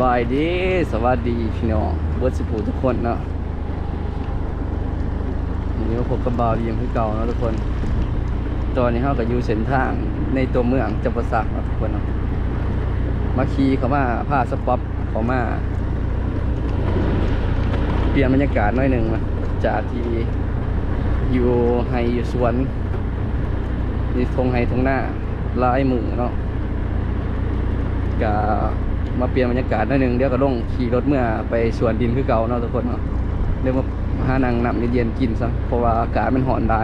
บายดี สวัสดีพี่น้องเบิร์ดสิปูทุกคนเนาะวันนี้มาพบกับบาวเยี่ยมที่เก่าเนาะทุกคน ตอนนี้เราก็อยู่เส้นทางในตัวเมืองจำปาสักเนาะทุกคนเนาะมาขี่เขามาพาสป๊อปเขามา เปลี่ยนบรรยากาศหน่อยหนึ่งนะจากที่อยู่ไฮอยู่สวนนี่ทงไฮทงหน้าลายมือเนาะก็ มาเปลี่ยนบรรยากาศหน่อยหนึงเดี๋ยวก็ลงขี่รถเมื่อไปสวนดินคือเก่าเนาะทุกคนเนาะเดี๋ยวมาหานังนำเย็นๆกินซะเพราะว่าอากาศมันร้อนได้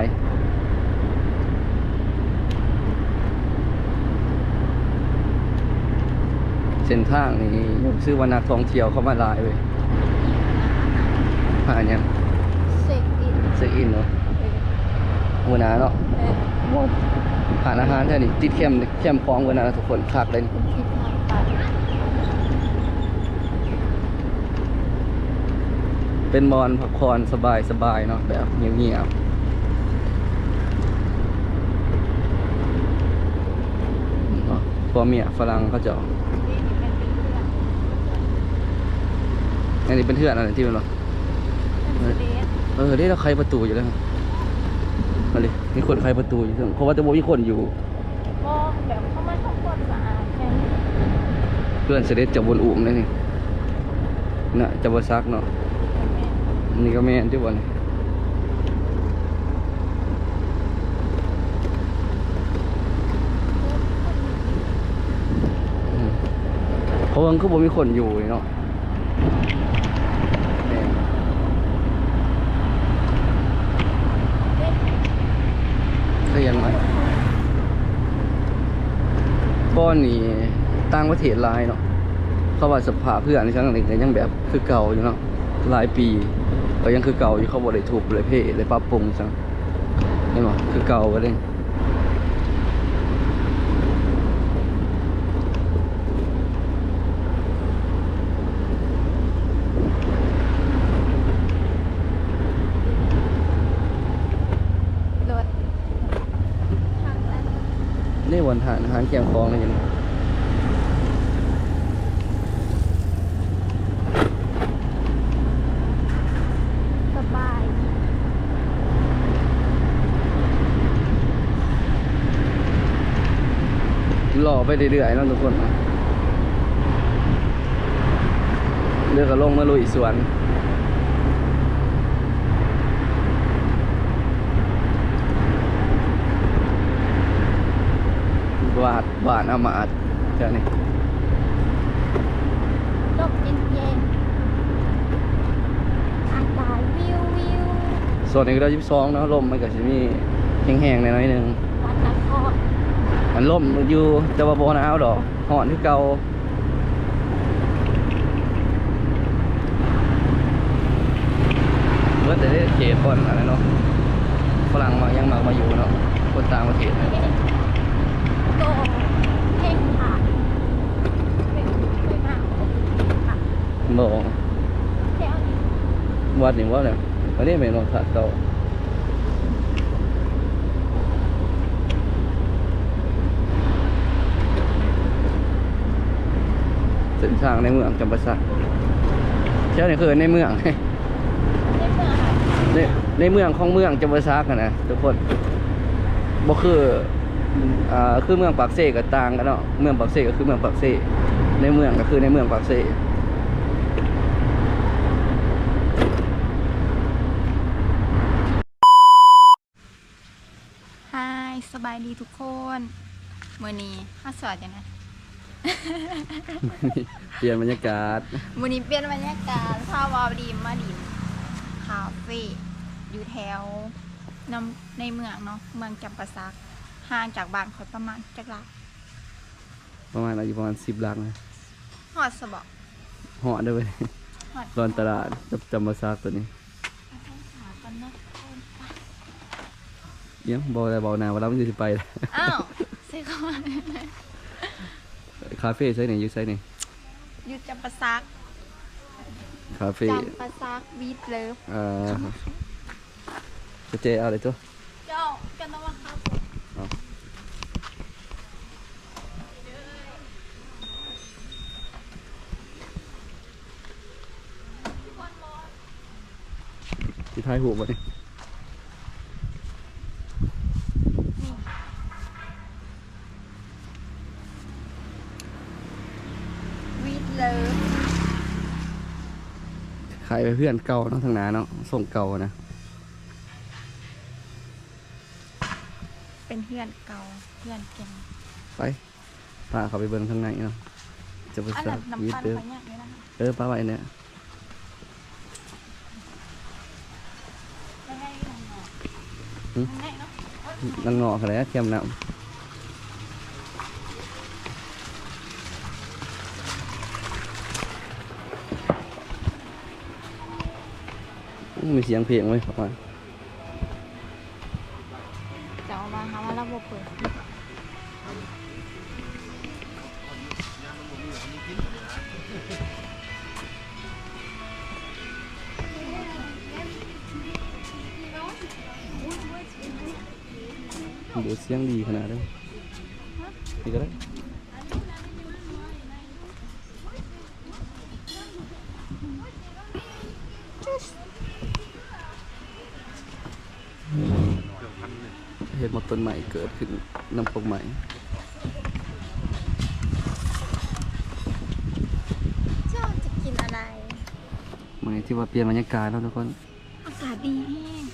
เส้นทางนี่ซื้อว่านักท่องเที่ยวเข้ามาหลายเว้ยผ่านยังเซ็กอินเซ็กอินเนาะหัวหน้าเนาะเออผ่านอาหารแท่นี้ติดเข้มเข้มคลองหัวหน้าทุกคนคักเลยนี่ คุณคิดทางไป เป็นมอนพักผ่อนสบายสบายๆเนาะแบบเงียบๆเนาะพ่อเมียฝรั่งเขาจะนี่นี่เป็นเพื่อนอันนี้เป็นเทือนอะไรที่มันเนาะเป็นเดทเออนี่เราใครประตูอยู่แล้วมาเลยมีคนใครประตูอยู่ซึ่งเพราะว่าจะบ่มีคนอยู่มองแบบเข้ามาทุกคนสะอาดแค่นี้เพื่อนเสด็จจะบนอุ่มเลยนี่น่ะจะบซักเนาะ นี่ก็แม่นที่บนเพราะว่ามันก็บ่มีคนอยู่เนาะก็ยังไงบ้อนนี่ต่างประเทศลายเนาะเขาว่าสภาเพื่อนในครั้งหนึ่งก็ยังแบบคือเก่าอยู่เนาะหลายปี ก็ยังคือเก่าอยู่เขาบ่ได้ถูกเลยเพ่เลยปรับปรุงจังเห็นบ่คือเก่าก็เลยรถทางนั้นนี่วันทานอาหารเคียงคลองเลยยังสบาย รอ ไปเรื่อยๆเนาะทุกคนเลือกก็ลงมาลุยสวนบาดบาดอามาดเจ้านี่ลมเย็นๆอากาศวิววิวส่วนนี้ก็ได้ยี่สิบสองเนาะลมมันก็จะมีแห้งๆหน่อยๆหนึงวันนคร อันล่มอยู่แต่ว่าบ่หนาวดอกหอนคือเก่าเมื่อแต่ได้เขตก่อนอะไรเนาะฝรั่งมายังมามาอยู่เนาะคนต่างประเทศเนี่ยโตเพ่งผ่านเป็นไม่มากค่ะบ่แค่นี้วัดนี่ว่าเนี่ยวันนี้ไม่นอนทัดเก่า นทางในเมืองจำปาสักเที่ยวนี่คือในเมืองในในเมืองของเมืองจำปาสักอะนะทุกคนบ่คืออ่าคือเมืองปากเซกับต่างกันเนาะเมืองปากเซก็คือเมืองปากเซในเมืองก็คือในเมืองปากเซฮายสบายดีทุกคน มือนี้ข้าสวัสดีนะ เปลี่ยนบรรยากาศมื่อนี้เปลี่ยนบรรยากาศพาวาวดีมาดินคาเฟ่อยู่แถวนำในเมืองเนาะเมืองจำปาสักห่างจากบ้านคอยประมาณจักรลักประมาณอายุประมาณสิบลังนะหอดสะบอกเหาะด้วยเวยหอดตอนตลาดจำจำปาสักตัวนี้หากันเนาะเดี๋ยังบอกอะไรบอกนาว่าเราไม่ได้ไปแล้วอ้าวเซ็กมา คาเฟ่ใช่ไหนอยู่ใช่ไหนอยู่จำปาซักคาเฟ่จำปาซักวีดเลิฟเอ่อจะเจเอาอะไรตัวเจ้าจะนว่าครับที่ท้ายหูวะเนี่ย เพื่อนเก่าเนาะทางหนาเนาะส่งเก่านะเป็นเพื่อนเก่าเพื่อนเก่งไปพาเขาไปเบิ่งทางในเนาะจะไปอันสันั้กนวีน้ำดตาลเด้อเขาเนี่ยนี่นะคะเออป้าไว้เนี่ยไม่ให้ลงหนอกไม่ให้เนาะนังงออะไรนะเทียมน้ำ มีเสียงเพลงไว้ประมาณจะเอามาหาว่าระบบเปิดดูเสียงดีขนาดนั้นนี่ก็ได้ เห็นหมดต้นใหม่เกิดขึ้นน้ำปกใหม่เจ้าจะกินอะไรใหม่ที่ว่าเปลี่ยนบรรยากาศแล้วทุกคน อากาศดีแห้ง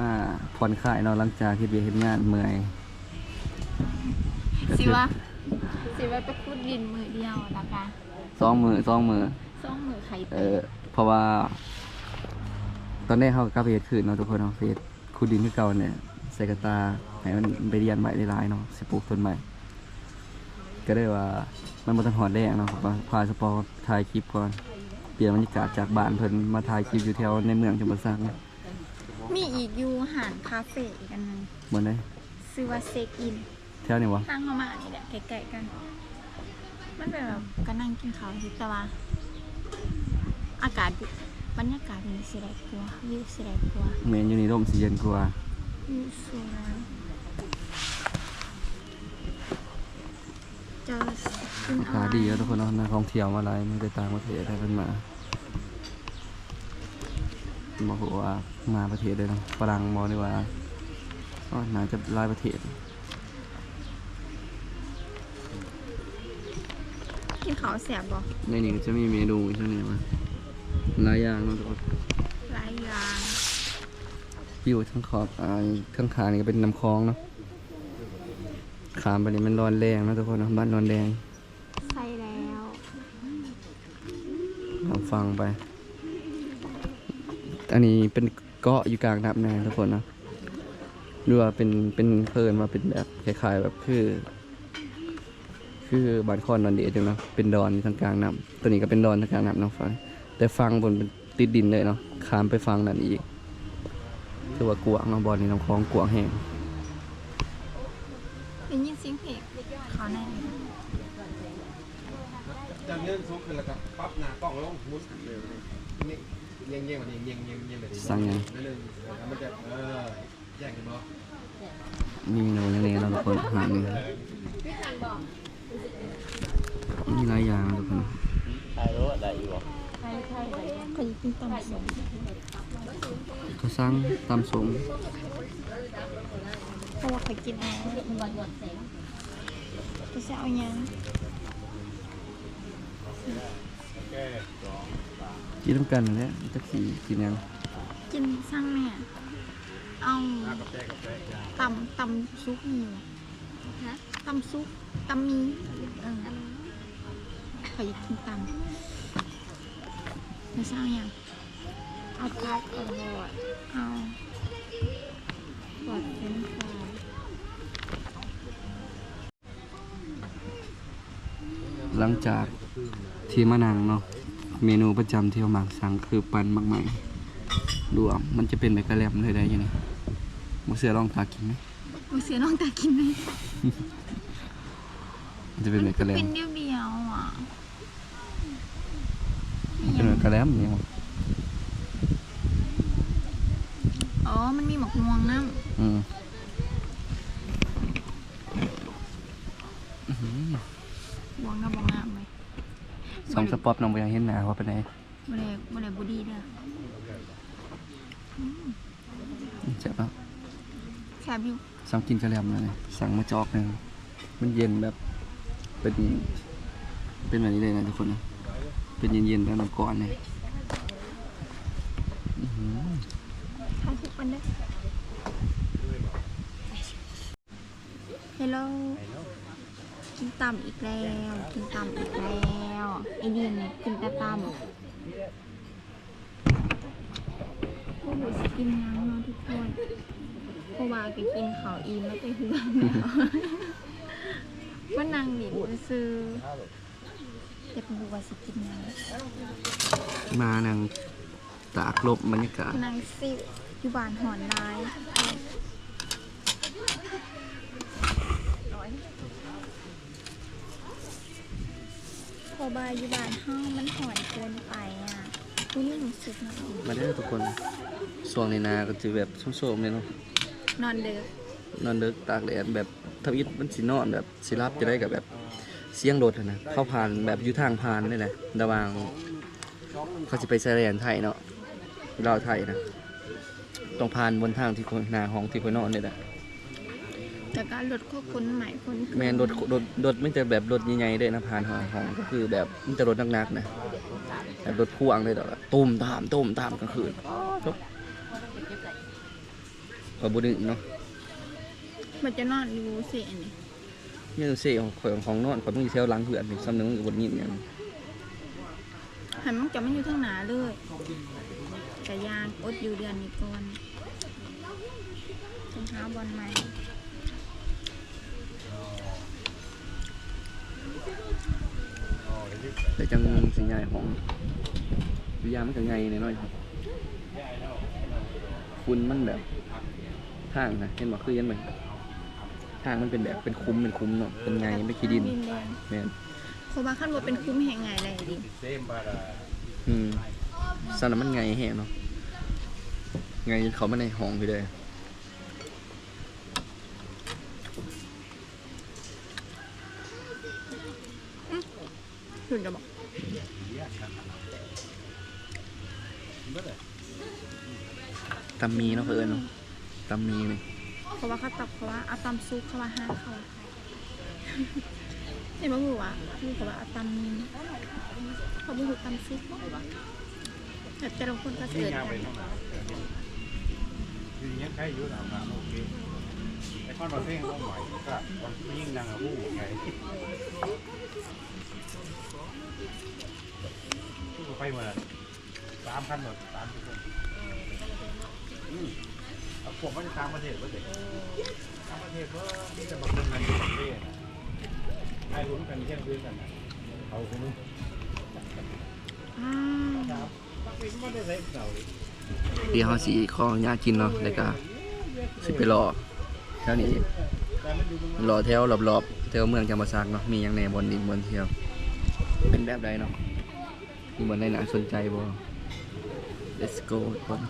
มาผ่อนคลายเนาะหลังจากที่เบียร์เห็นงานเมื่อยก็สิคือวะสิวะไปพูดดินมือเดียวนะคะสองมือสองมือ ซ่องมือไข่เอเตะอเพราะว่า ตอนแรกเขากับเฟสคืนเนาะทุกคนเนาะเฟสคูดินที่เก่าเนี่ยใส่กระตาให้มันไปเรียนใหม่ได้หลายเนาะสิปลูกต้นใหม่ ก็ได้ว่ามันมาตันหอดแรกเนาะครับว่าพาสปอร์ตถ่ายคลิปก่อนเปลี่ยนบรรยากาศจากบ้านเพิ่นมาถ่ายคลิปอยู่แถวในเมืองจังหวัดสังมีอีกอยูหานคาเฟ่อีกอันหนึงเหมือนได้ซื้อว่าเซ็กอินแถวนี้วะทางเข้ามานี่แหละใกล้ๆกัน มันเป็นแบบก็นั่งกินข้าวที่แต่ว่าอากาศดีบรรยากาศดีสิได้กลัววิวสิได้กลัวเมนอยู่นี่ร่มสีเย็นกว่า วิวสวยจะกินราอะคาไรดีแล้วทุกคนเนาะนักท่องเที่ยวมาหลายไม่ได้ต่างประเทศได้เพิ่นมาบอกว่ามาประเทศเลยเนาะฝรั่งบอกได้ว่าก็น่าจะหลายประเทศกินข้าวแสบบ่ในนี้ก็จะมีเมนูใช่ไหมวะหลายอย่างเนาะทุกคน หลายอย่าง อยู่ทั้งขอบอ่าข้างขานี่ก็เป็นน้ำคลองเนาะขามไปนี่มันร้อนแรงเนาะทุกคนเนาะบ้านร้อนแรงใส่แล้วลองฟังไป อันนี้เป็นเกาะอยู่กลางน้ำแน่ทุกคนเนาะหรือว่าเป็นเป็นเพิ่นมาเป็นแบบคล้ายๆแบบคือ คือบ้านคอนนอนเดียจังเนาะเป็นดอนอยู่ทางกลางน้ำตัวนี้ก็เป็นดอนทางกลางน้ำเนาะฟังแต่ฟังบนเป็นติดดินเลยเนาะข้ามไปฟังนั่นอีก คือว่ากวางเนาะบอลนี่น้ำคลองกวางแห้งได้ยินเสียงเพลงเขาแน่เลยจากเงินสูงขึ้นแล้วก็ปรับหน้ากล้องลงมุดเร็วนี่เงี้ยงเงี้ยงกว่านี้เงี้ยงเงี้ยงเงี้ยงแบบนี้สั่งหยังนั่นนึงแล้วมันจะเออแย่งกันบ่มีเมนูอย่างนี้เนาะทุกคนอาหารนี่มีหลายอย่างเนาะทุกคนใช่ใช่เขาจะกินตำสม ก็สั่งตามสมเพราะว่าเขากินเอาจะจะเอายังกินน้ำกันนั่นแหละจักสีกินหยังกินสร้างแม่เอาตำตำซุปมีฮะตำซุปตำมีเออเขาจะกินตำจะจะเอายัง เอาพัดเอาบอดเอาบอดเป็นไฟหลังจากที่มานังเนาะเมนูประจำที่เรามักสั่งคือปันมักใหม่รวมมันจะเป็นแบบกระแลมเลยได้ยังไงมเสือลองทากินไหมโอ้เสียน้องตากินไหมมันจะเป็นแบบกระแลมเป็นเดียวเดียวๆอะเป็นแบบกระแลมเนี่ย อ๋อ มันมีหมกม่วงน้อืมำม่วงน้ำม่วงน้ำเลยสองสปอปน้องไปยังเห็นหนาว่าเป็นไงบ่ได้บ่ได้บุดีเด้อเจ็บแล้วแซ่บอยู่สั่งกินกระแลมเลยสั่งมาจอกหนึงมันเย็นแบบ เป็น เป็นแบบนี้เลยนะทุกคนนะเป็นเย็นๆแบบน้ำก่อนเนี่ยอื้อหือ ทานทุกวันเด้อฮัลโหล กินตำอีกแล้ว กินตำอีกแล้วไอ้ดินกินแต่ตำพวกหนูสิกินยังเนาะทุกคนเพราะว่าก็กินข้าวอิ่มแล้วไปเฮือนแล้วว่านางหลินซื้อๆแต่เป็นบัวาสิกินยังมานังตากลบบรรยากาศนางซิวอยู่บ้านหอนลาย พอบายอยู่บ้านห้องมันหอนเกินไปอะคุณนี่หนูสึกนะมาได้อทุกคนช่วงในนาก็จะแบบโซมๆเลยเนาะนอนเด็กนอนเลิกตากแดดแบบทวิตมันสินอนแบบสิรับจะได้กับแบบเสียงรถอะนะเข้าผ่านแบบอยู่ทางผ่านนี่แหละระหว่างเขาจะไปไซเรนไทยเนาะเราวไทยนะต้องผ่านบนทางที่คนหนาห้องที่คนนอนนี่แหละ แต่การรถควบคุมใหม่คนแมนรถรถรถไม่จะแบบรถใหญ่ๆเลยนะผ่านห้องห้องก็คือแบบมันจะรถหนักๆนะแบบรถพ่วงเลยดอกตุ้มตามตุ้มตามกลางคืนจบพอบุญเนาะมันจะนอนอยู่เสียนี่นี่เสียของของของนอนของต้องอยู่แถวหลังเพื่อนนี่ซ้ำหนึงมันก็บนยินอย่างหันมันจะไม่อยู่ทั้งหนาเลยแต่ยางอดอยู่เดือนนี้ก่อนต้องหาบอลใหม่ แต่จังสิใหญ่ของวิญญาณมันก็ใหญ่หน่อยๆครับคุณมันแบบทางนะเห็นว่าคือยันไหมทางมันเป็นแบบเป็นคุ้มเป็นคุ้มเนาะเป็นไงไม่ขี้ดินดินแดงแม่นโคบาขั้นว่าเป็นคุ้มแห่งไงเลยดิเซมบาราอืมสันนะมันไงแห่เนาะไงจนเขามาในห้องไปเลย ถึงจะบอกตำมีเนาะเพื่อนเนาะตำมีนี่เพราะว่าเขาตับเขาว่าเอาตำซุปเขาว่าห้าเขาเห็นว่าหูวะหูเขาว่าเอาตำเขาบอกหูตำซุปแต่แต่ละคนก็เสิร์ฟยางไปกันเท่านั้นคือยังใครอยู่หลังมาโอเคไอ้ข้อนมาเพ่งต้องใหม่ก็วันที่ยิ่งดังอะผู้ไง ผู้ไปหมาสามพันหมดสามทุกคนอืมเอาพวกมันจะตามประเทศว่าเด็กตามประเทศว่าที่จะมาเป็นกันที่ประเทศนะให้รู้กันแค่พื้นกันนะเอาคุณอ้าวไม่ได้ใส่เก่าเดี๋ยวเขาสีข้อญากินเนาะแล้วก็สิไปรอแถวนี้รอแถวรอบๆ แถวเมืองจำปาสักเนาะมีอยังในบนดินบนเที่ยว เป็นแบบใดเนาะมีบนใดน่าสนใจบ่ let's go ทุกคน